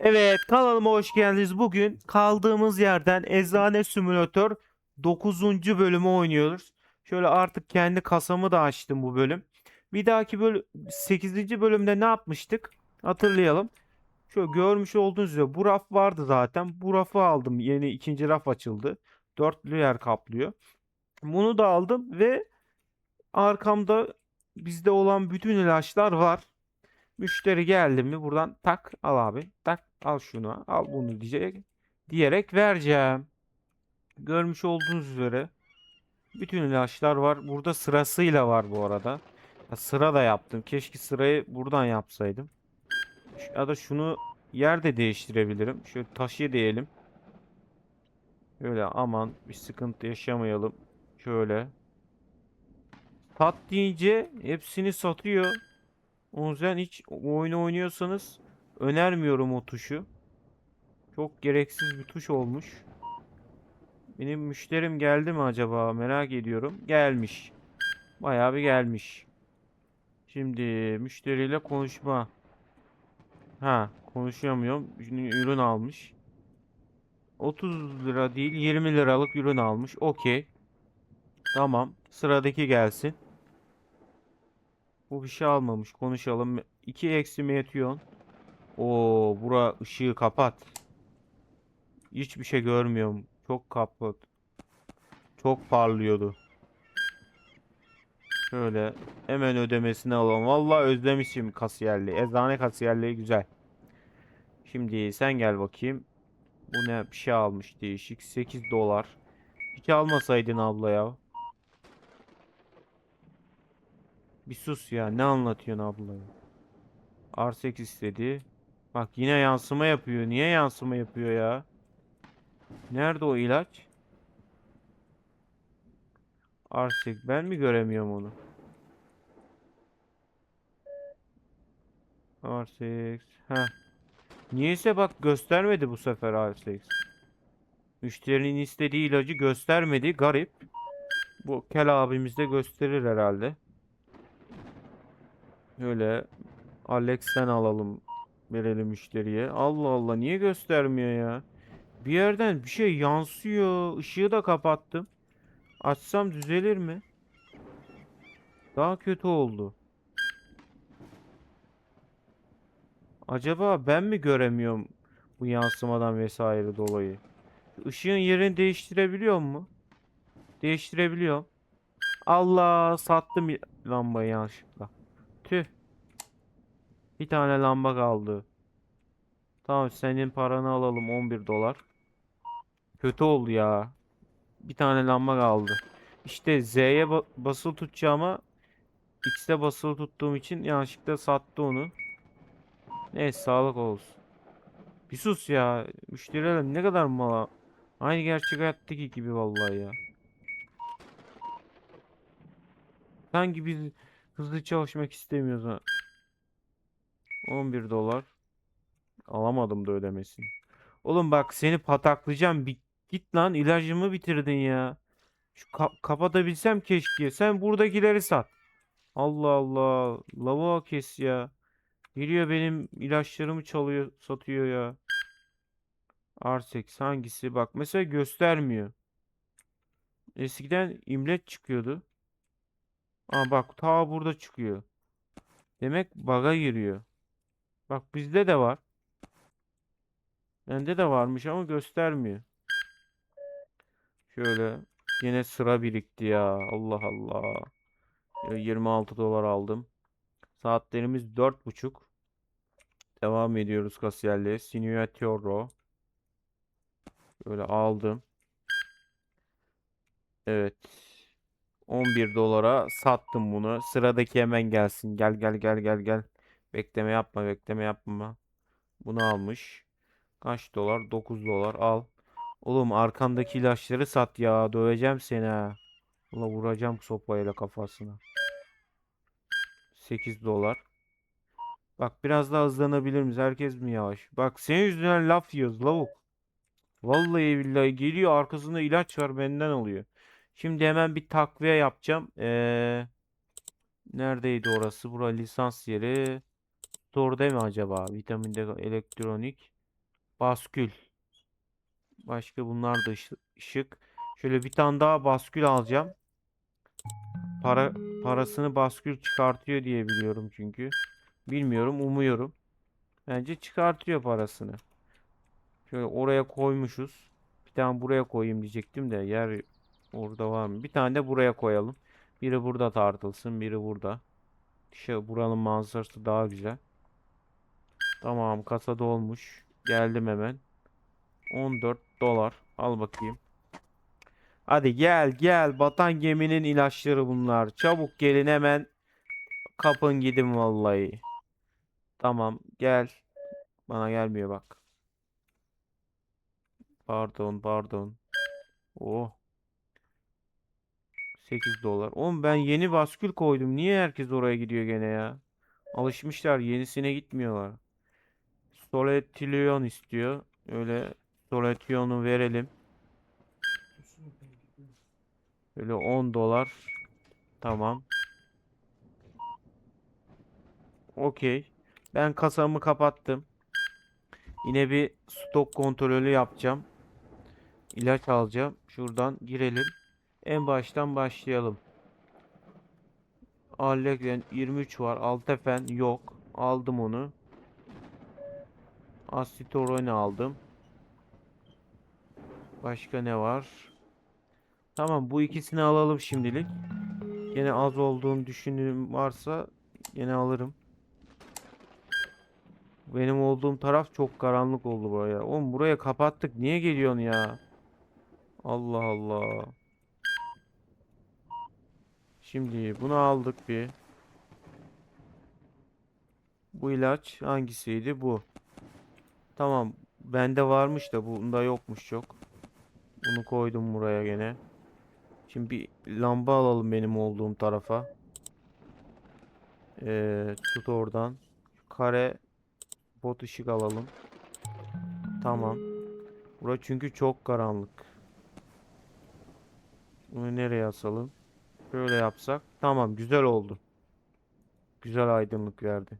Evet kanalıma hoş geldiniz. Bugün kaldığımız yerden Eczane Simülatör 9. bölümü oynuyoruz. Şöyle artık kendi kasamı da açtım bu bölüm. Bir dahaki bölüm 8. bölümde ne yapmıştık? Hatırlayalım. Şöyle görmüş olduğunuz üzere bu raf vardı zaten. Bu rafı aldım. Yeni ikinci raf açıldı. Dörtlü yer kaplıyor. Bunu da aldım ve arkamda bizde olan bütün ilaçlar var. Müşteri geldi mi buradan tak al abi. Tak al şunu al bunu diyecek. Diyerek vereceğim. Görmüş olduğunuz üzere bütün ilaçlar var. Burada sırasıyla var bu arada. Ya sıra da yaptım. Keşke sırayı buradan yapsaydım. Ya da şunu yerde değiştirebilirim. Şöyle taşı diyelim. Öyle aman bir sıkıntı yaşamayalım. Şöyle. Sat deyince hepsini satıyor. O yüzden hiç oyunu oynuyorsanız önermiyorum o tuşu. Çok gereksiz bir tuş olmuş. Benim müşterim geldi mi acaba merak ediyorum. Gelmiş. Bayağı bir gelmiş. Şimdi müşteriyle konuşma. Ha konuşamıyorum. Şimdi ürün almış. 30 lira değil 20 liralık ürün almış. Okey. Tamam. Sıradaki gelsin. Bu bir şey almamış. Konuşalım. 2 eksi metyon. Oo, bura ışığı kapat. Hiçbir şey görmüyorum. Çok kapat. Çok parlıyordu. Şöyle hemen ödemesini alalım. Vallahi özlemişim kasiyerliği. Eczane kasiyerliği güzel. Şimdi sen gel bakayım. Bu ne bir şey almış değişik. 8 dolar. Hiç almasaydın abla ya. Bir sus ya. Ne anlatıyorsun abla ya? R8 istedi. Bak yine yansıma yapıyor. Niye yansıma yapıyor ya? Nerede o ilaç? R8 ben mi göremiyorum onu? R8 ha. Niyeyse bak göstermedi bu sefer R8. Müşterinin istediği ilacı göstermedi. Garip. Bu kel abimiz de gösterir herhalde. Öyle Alex sen alalım verelim müşteriye. Allah Allah niye göstermiyor ya? Bir yerden bir şey yansıyor. Işığı da kapattım. Açsam düzelir mi? Daha kötü oldu. Acaba ben mi göremiyorum bu yansımadan vesaire dolayı? Işığın yerini değiştirebiliyor mu? Değiştirebiliyorum. Allah sattım lambayı yanlışlıkla. Tüh. Bir tane lamba kaldı. Tamam senin paranı alalım 11 dolar. Kötü oldu ya. Bir tane lamba kaldı. İşte Z'ye ba- basılı tutacağıma X'e basılı tuttuğum için yanlışlıkla sattı onu. Neyse sağlık olsun. Bir sus ya. Müşteriler ne kadar mala. Aynı gerçek hayattaki gibi vallahi ya. Sanki biz hızlı çalışmak istemiyoruz ha. 11 dolar. Alamadım da ödemesini. Oğlum bak seni pataklayacağım. Bir git lan ilacımı bitirdin ya. Şu ka- kapatabilsem keşke. Sen buradakileri sat. Allah Allah. Lavuğa kes ya. Geliyor benim ilaçlarımı çalıyor, satıyor ya. R8 hangisi? Bak mesela göstermiyor. Eskiden imlet çıkıyordu. Aa bak ta burada çıkıyor. Demek bug'a giriyor. Bak bizde de var. Bende de varmış ama göstermiyor. Şöyle yine sıra birikti ya. Allah Allah. Şöyle 26 dolar aldım. Saatlerimiz 4.30. Devam ediyoruz kasiyerliğe. Sinuatoro. Böyle aldım. Evet. 11 dolara sattım bunu. Sıradaki hemen gelsin. Gel gel gel gel gel. Bekleme yapma bekleme yapma. Bunu almış. Kaç dolar? 9 dolar al. Oğlum arkandaki ilaçları sat ya. Döveceğim seni ha. Ulan vuracağım sopayla kafasına. 8 dolar. Bak biraz daha hızlanabilir miyiz? Herkes mi yavaş? Bak senin yüzünden laf yiyoruz lavuk. Vallahi billahi geliyor arkasında ilaç var benden alıyor. Şimdi hemen bir takviye yapacağım. Ee, neredeydi orası? Bura lisans yeri. Store mi acaba? Vitaminde elektronik. Baskül. Başka bunlar da ışı- ışık. Şöyle bir tane daha baskül alacağım. Para parasını baskül çıkartıyor diye biliyorum çünkü. Bilmiyorum, umuyorum. Bence çıkartıyor parasını. Şöyle oraya koymuşuz. Bir tane buraya koyayım diyecektim de yer orada var mı? Bir tane de buraya koyalım. Biri burada tartılsın, biri burada. Şu buranın manzarası daha güzel. Tamam, kasada olmuş. Geldim hemen. 14 dolar. Al bakayım. Hadi gel gel. Batan geminin ilaçları bunlar. Çabuk gelin hemen. Kapın gidin vallahi. Tamam gel. Bana gelmiyor bak. Pardon pardon. Oh. 8 dolar. Oğlum ben yeni baskül koydum. Niye herkes oraya gidiyor gene ya? Alışmışlar. Yenisine gitmiyorlar. Soletilyon istiyor. Öyle Soletilyon'u verelim. Böyle 10 dolar. Tamam. Okey. Ben kasamı kapattım. Yine bir stok kontrolü yapacağım. İlaç alacağım. Şuradan girelim. En baştan başlayalım. Allegren 23 var. Altefen yok. Aldım onu. Asitoroine aldım. Başka ne var? Tamam bu ikisini alalım şimdilik. Gene az olduğunu düşündüğüm varsa gene alırım. Benim olduğum taraf çok karanlık oldu buraya. Oğlum buraya kapattık. Niye geliyorsun ya? Allah Allah. Şimdi bunu aldık bir. Bu ilaç hangisiydi? Bu. Tamam. Bende varmış da bunda yokmuş çok. Bunu koydum buraya gene. Şimdi bir lamba alalım benim olduğum tarafa. Ee, tut oradan. Kare bot ışık alalım. Tamam. Bura çünkü çok karanlık. Bunu nereye asalım? Böyle yapsak. Tamam güzel oldu. Güzel aydınlık verdi.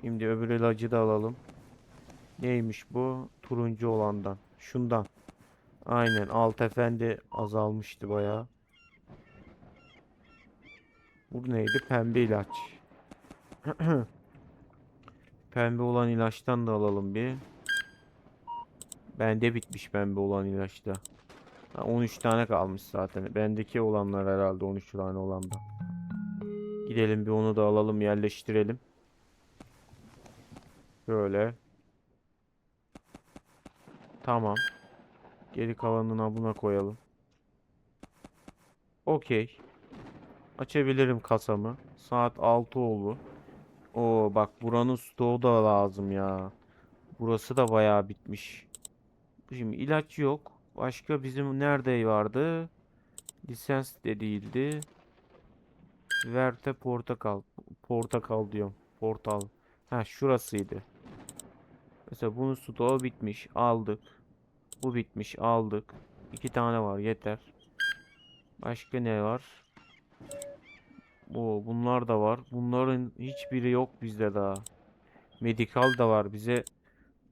Şimdi öbür ilacı da alalım. Neymiş bu? Turuncu olandan. Şundan. Aynen. Alt efendi azalmıştı bayağı. Bu neydi? Pembe ilaç. Pembe olan ilaçtan da alalım bir. Bende bitmiş pembe olan ilaçta. Ha, 13 tane kalmış zaten. Bendeki olanlar herhalde 13 tane olanda. Gidelim bir onu da alalım yerleştirelim. Böyle. Tamam. Geri kalanını buna koyalım. Okey. Açabilirim kasamı. Saat 6 oldu. Oo bak buranın stoğu da lazım ya. Burası da bayağı bitmiş. Şimdi ilaç yok. Başka bizim nerede vardı? Lisens de değildi. Verte portakal. Portakal diyorum. Portal. Ha şurasıydı. Mesela bunun stoğu bitmiş. Aldık. Bu bitmiş. Aldık. İki tane var. Yeter. Başka ne var? Bu bunlar da var. Bunların hiçbiri yok bizde daha. Medikal da var. Bize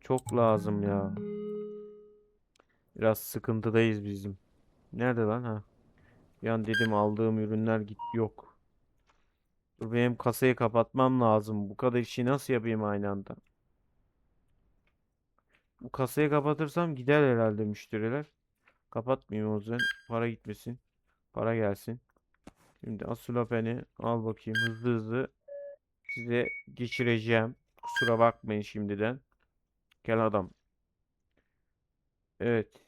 çok lazım ya. Biraz sıkıntıdayız bizim. Nerede lan ha? An dedim aldığım ürünler git yok. Dur benim kasayı kapatmam lazım. Bu kadar işi nasıl yapayım aynı anda? Bu kasayı kapatırsam gider herhalde müşteriler. Kapatmayayım o yüzden. Para gitmesin. Para gelsin. Şimdi Asulopeni al bakayım hızlı hızlı size geçireceğim. Kusura bakmayın şimdiden. Gel adam. Evet.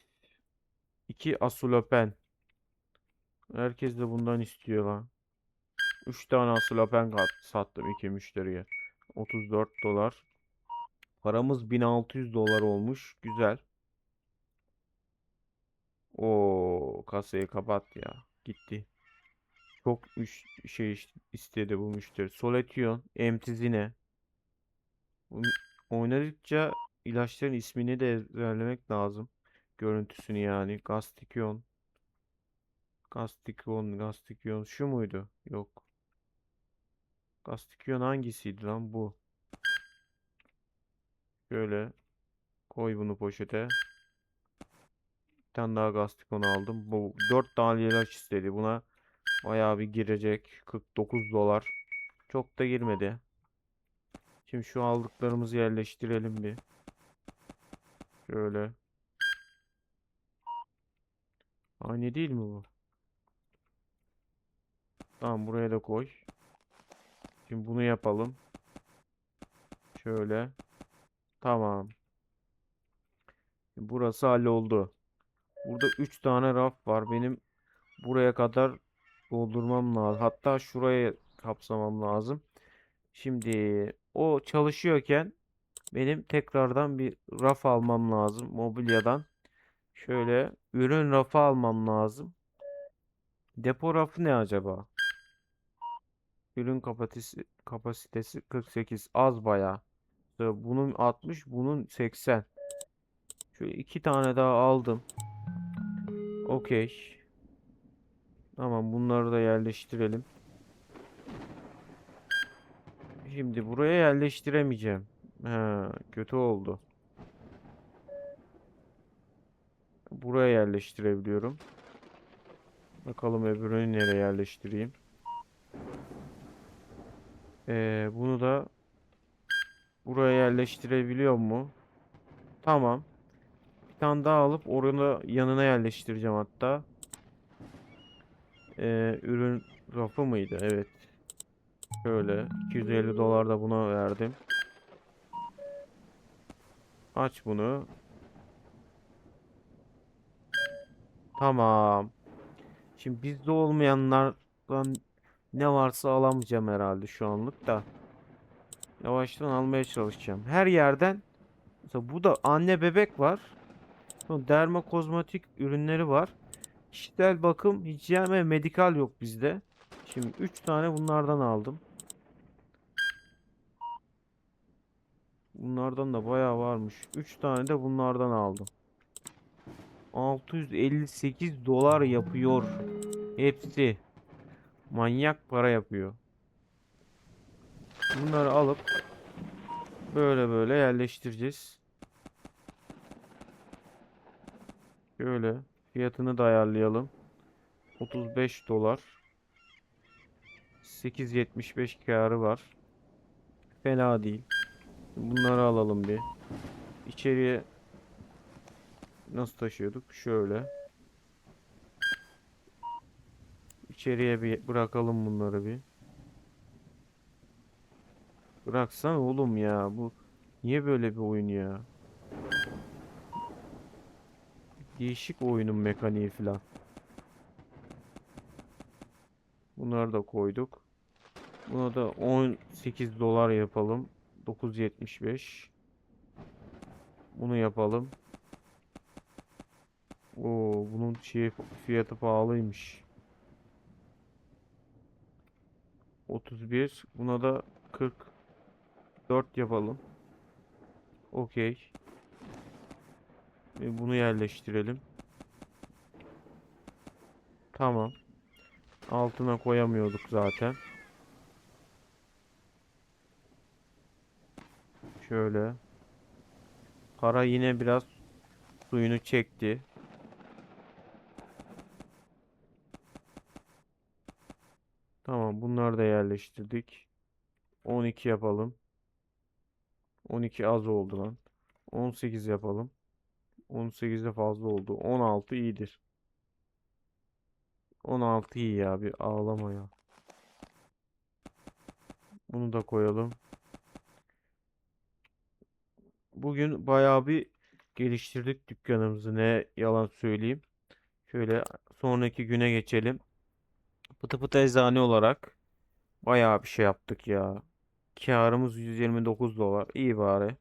İki Asulopen. Herkes de bundan istiyor lan. 3 tane Asulopen sattım iki müşteriye. 34 dolar. Paramız 1600 dolar olmuş. Güzel. O kasayı kapat ya. Gitti. Çok şey istedi bu müşteri. Soletion, Emtizine. Oynadıkça ilaçların ismini de ezberlemek lazım. Görüntüsünü yani. Gastikyon. Gastikyon, Gastikyon. Şu muydu? Yok. Gastikyon hangisiydi lan bu? Şöyle. Koy bunu poşete. Bir tane daha gastikon aldım. Bu 4 tane ilaç istedi. Buna bayağı bir girecek. 49 dolar. Çok da girmedi. Şimdi şu aldıklarımızı yerleştirelim bir. Şöyle. Aynı değil mi bu? Tamam buraya da koy. Şimdi bunu yapalım. Şöyle. Tamam. Burası halloldu. Burada 3 tane raf var. Benim buraya kadar doldurmam lazım. Hatta şuraya kapsamam lazım. Şimdi o çalışıyorken benim tekrardan bir raf almam lazım mobilyadan. Şöyle ürün rafı almam lazım. Depo rafı ne acaba? Ürün kapasitesi, kapasitesi 48 az bayağı. İşte Bunun 60, bunun 80. Şöyle iki tane daha aldım. Okey. Tamam bunları da yerleştirelim. Şimdi buraya yerleştiremeyeceğim. Ha, kötü oldu. Buraya yerleştirebiliyorum. Bakalım öbürünü nereye yerleştireyim. Ee, bunu da buraya yerleştirebiliyor mu? Tamam. Bir tane daha alıp orada yanına yerleştireceğim hatta. Ee, ürün rafı mıydı? Evet. Şöyle 250 dolar da buna verdim. Aç bunu. Tamam. Şimdi bizde olmayanlardan ne varsa alamayacağım herhalde şu anlık da. Yavaştan almaya çalışacağım. Her yerden mesela bu da anne bebek var. Derma kozmetik ürünleri var. Kişisel bakım, hijyen ve medikal yok bizde. Şimdi 3 tane bunlardan aldım. Bunlardan da bayağı varmış. 3 tane de bunlardan aldım. 658 dolar yapıyor. Hepsi. Manyak para yapıyor. Bunları alıp böyle böyle yerleştireceğiz. Şöyle fiyatını da ayarlayalım. 35 dolar. 8.75 karı var. Fena değil. Bunları alalım bir. İçeriye nasıl taşıyorduk? Şöyle. İçeriye bir bırakalım bunları bir. Bıraksan oğlum ya. Bu niye böyle bir oyun ya? Değişik oyunun mekaniği falan. Bunları da koyduk. Buna da 18 dolar yapalım. 9.75. Bunu yapalım. Oo, bunun şey fiyatı pahalıymış. 31. Buna da 44 yapalım. Okey. Ve Bunu yerleştirelim. Tamam. Altına koyamıyorduk zaten. Şöyle. Para yine biraz suyunu çekti. Tamam bunları da yerleştirdik. 12 yapalım. 12 az oldu lan. 18 yapalım. 18 de fazla oldu. 16 iyidir. 16 iyi ya bir ağlama ya. Bunu da koyalım. Bugün bayağı bir geliştirdik dükkanımızı ne yalan söyleyeyim. Şöyle sonraki güne geçelim. Pıtı pıtı eczane olarak bayağı bir şey yaptık ya. Karımız 129 dolar. İyi bari.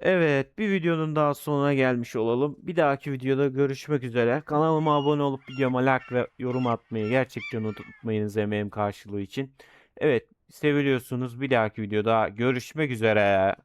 Evet, bir videonun daha sonuna gelmiş olalım. Bir dahaki videoda görüşmek üzere. Kanalıma abone olup videoma like ve yorum atmayı gerçekten unutmayınız emeğim karşılığı için. Evet, seviliyorsunuz. Bir dahaki videoda görüşmek üzere.